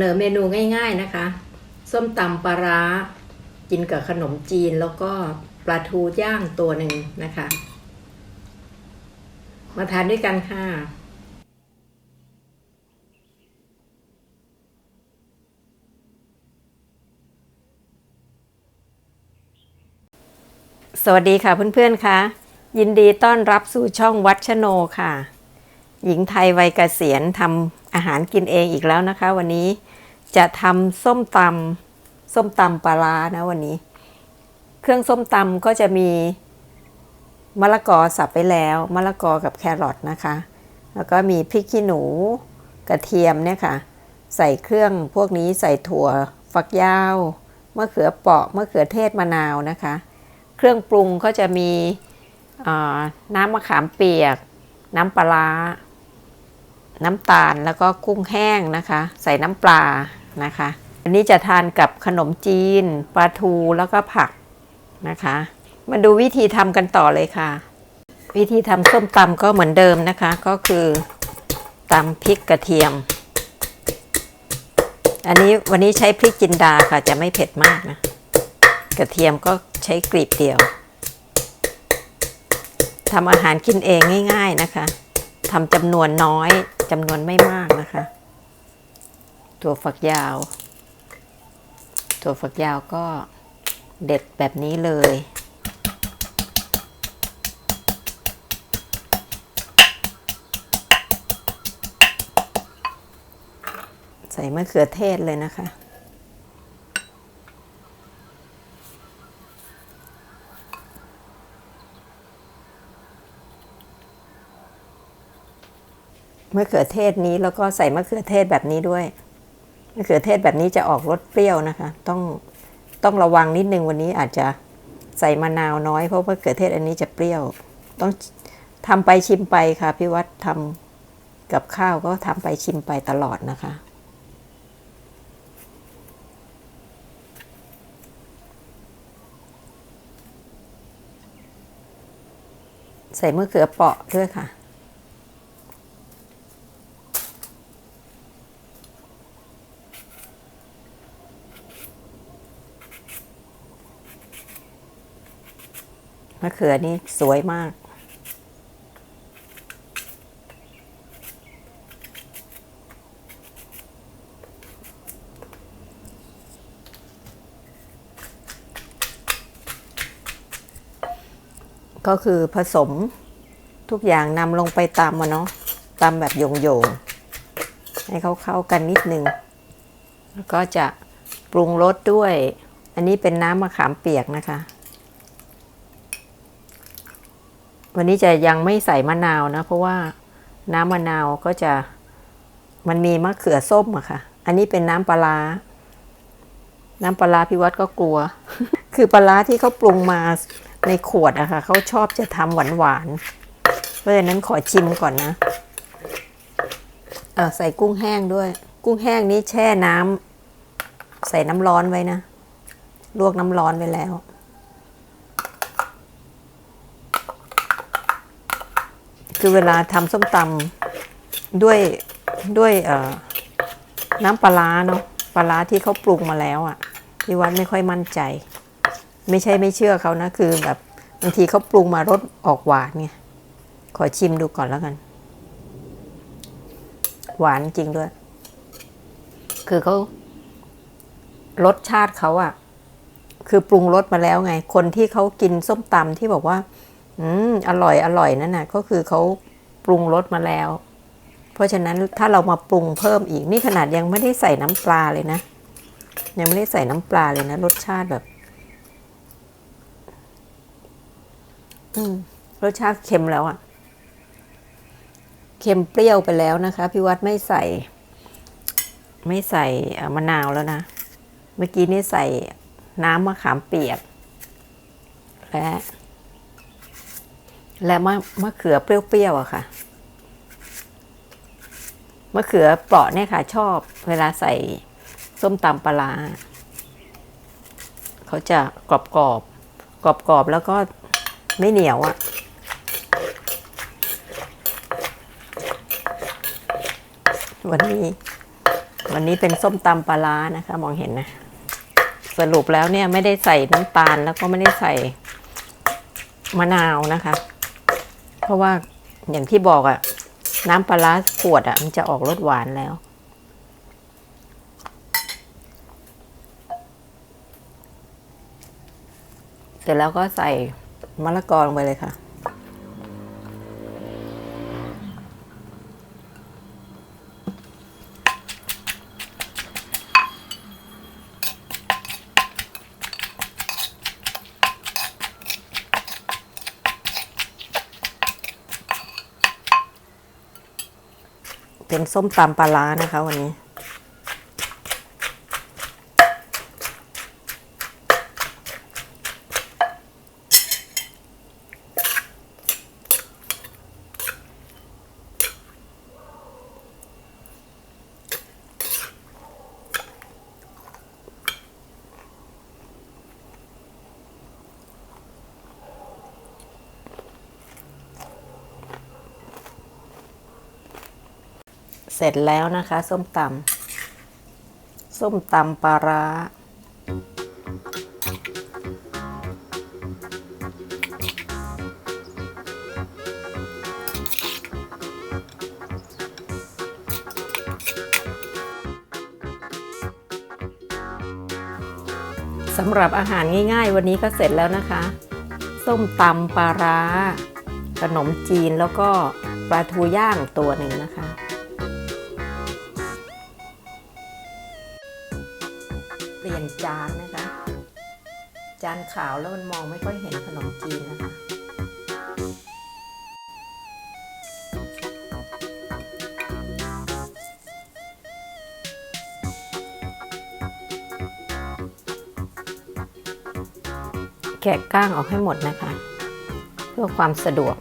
นอเมนูง่าย ๆนะคะ ส้มตำปลาร้ากินกับขนมจีนแล้วก็ปลาทูย่างตัวหนึ่งนะคะ มาทานด้วยกันค่ะสวัสดีค่ะเพื่อนๆค่ะยินดีต้อนรับสู่ช่องวัดชโนค่ะ หญิงไทยวัยเกษียณทำอาหารกินเองอีกแล้วนะคะ วันนี้จะทำส้มตำส้มตำปลาร้านะวันนี้ เครื่องส้มตำก็จะมีมะละกอสับไปแล้วมะละกอกับแครอทนะคะ แล้วก็มีพริกขี้หนูกระเทียมเนี่ยค่ะ ใส่เครื่องพวกนี้ใส่ถั่วฝักยาวมะเขือเปราะมะเขือเทศมะนาวนะคะ เครื่องปรุงก็จะมีน้ำมะขามเปียก น้ำปลาร้า น้ำตาลแล้วก็กุ้งแห้งนะคะ ใส่น้ำปลานะคะอันนี้จะทานกับขนมจีนปลาทูแล้วก็ผักนะคะ มาดูวิธีทำกันต่อเลยค่ะ วิธีทำส้มตำก็เหมือนเดิมนะคะ ก็คือตำพริกกระเทียม อันนี้วันนี้ใช้พริกจินดาค่ะจะไม่เผ็ดมากนะ กระเทียมก็ใช้กลีบเดียวทำอาหารกินเองง่าย ๆนะคะทำจำนวนน้อย จำนวนไม่มากนะคะ ถั่วฝักยาว ถั่วฝักยาวก็เด็ดแบบนี้เลย ใส่มะเขือเทศเลยนะคะ มะเขือเทศนี้แล้วก็ใส่มะเขือเทศแบบนี้ด้วยมะเขือเทศแบบนี้จะออกรสเปรี้ยวนะคะ ต้องต้องระวังนิดนึงวันนี้อาจจะใส่มะนาวน้อยเพราะมะเขือเทศอันนี้จะเปรี้ยว ต้องทำไปชิมไปค่ะพี่วัดทำกับข้าวก็ทำไปชิมไปตลอดนะคะใส่มะเขือเปาะด้วยค่ะ มะเขือนี่สวยมาก ก็คือผสมทุกอย่างนำลงไปตำมาเนาะตำแบบโยงๆให้เขาเข้ากันนิดนึง แล้วก็จะปรุงรสด้วย อันนี้เป็นน้ำมะขามเปียกนะคะ วันนี้จะยังไม่ใส่มะนาวนะ เพราะว่าน้ำมะนาวก็จะมันมีมะเขือส้มอะค่ะ อันนี้เป็นน้ำปลา น้ำปลาพี่วัดก็กลัว คือปลาที่เขาปรุงมาในขวดอะค่ะเขาชอบจะทำหวานหวานๆเพราะฉะนั้นขอชิมก่อนนะเออใส่กุ้งแห้งด้วย กุ้งแห้งนี้แช่น้ำใส่น้ำร้อนไว้นะ ลวกน้ำร้อนไว้แล้ว คือเวลาทำส้มตำด้วยด้วยน้ำปลาร้าเนาะปลาร้าที่เขาปรุงมาแล้วอะ่ะพี่วัดไม่ค่อยมั่นใจ ไม่ใช่ไม่เชื่อเขานะ คือแบบบางทีเขาปรุงมารสออกหวานไงขอชิมดูก่อนแล้วกัน หวานจริงด้วย คือเขารสชาติเขาอะ่ะ คือปรุงรสมาแล้วไง คนที่เขากินส้มตำที่บอกว่า อืมอร่อยอร่อยนั่นน่ะก็คือเขาปรุงรสมาแล้ว เพราะฉะนั้นถ้าเรามาปรุงเพิ่มอีกนี่ขนาดยังไม่ได้ใส่น้ำปลาเลยนะ ยังไม่ได้ใส่น้ำปลาเลยนะ รสชาติแบบ อืมรสชาติเค็มแล้วอะ่ะ เค็มเปรี้ยวไปแล้วนะคะพี่วัดไม่ใส่ ไม่ใส่มะนาวแล้วนะ เมื่อกี้นี่ใส่น้ำมะขามเปียกและ และมะมะเขือเปรี้ยวๆอะค่ะ มะเขือเปราะเนี่ยค่ะ ชอบเวลาใส่ส้มตำปลาร้าเขาจะกรอบกรอบกรอบกรอบๆ แล้วก็ไม่เหนียวอะวันนี้ วันนี้เป็นส้มตำปลาร้านะคะ มองเห็นนะ สรุปแล้วเนี่ยไม่ได้ใส่น้ำตาลแล้วก็ไม่ได้ใส่มะนาวนะคะ เพราะว่าอย่างที่บอกอะน้ำปลาร้าขวดอะมันจะออกรสหวานแล้ว เสร็จแล้วก็ใส่มะละกอลงไปเลยค่ะ เป็นส้มตำปลาร้านะคะวันนี้ ร็จแล้วนะคะ ส้มตำส้มตำปลาร้าสำหรับอาหารง่ายๆ วันนี้ก็เสร็จแล้วนะคะ ส้มตำปลาร้า ขนมจีนแล้วก็ปลาทูย่างตัวหนึ่งนะคะานขาวแล้วมันมองไม่ค่อยเห็นขนมจีนนะคะ แกะก้างออกให้หมดนะคะ เพื่อความสะดวก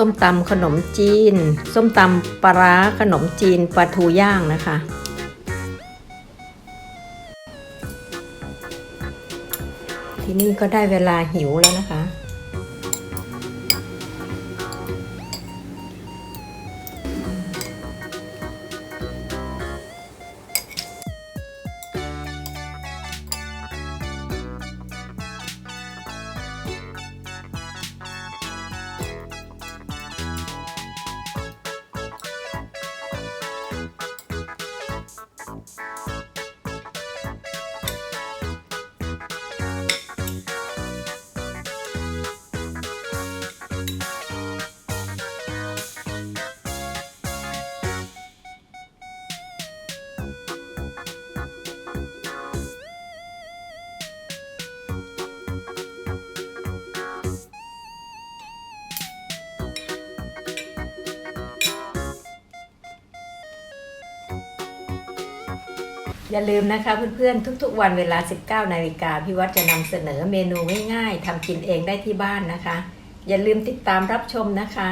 ส้มตำขนมจีน ส้มตำปลาร้าขนมจีนปลาทูย่างนะคะ ที่นี่ก็ได้เวลาหิวแล้วนะคะ อย่าลืมนะคะเพื่อนๆ ทุกๆ วันเวลา 19นาฬิกาพี่วัดจะนำเสนอเมนูง่ายๆทำกินเองได้ที่บ้านนะคะ อย่าลืมติดตามรับชมนะคะ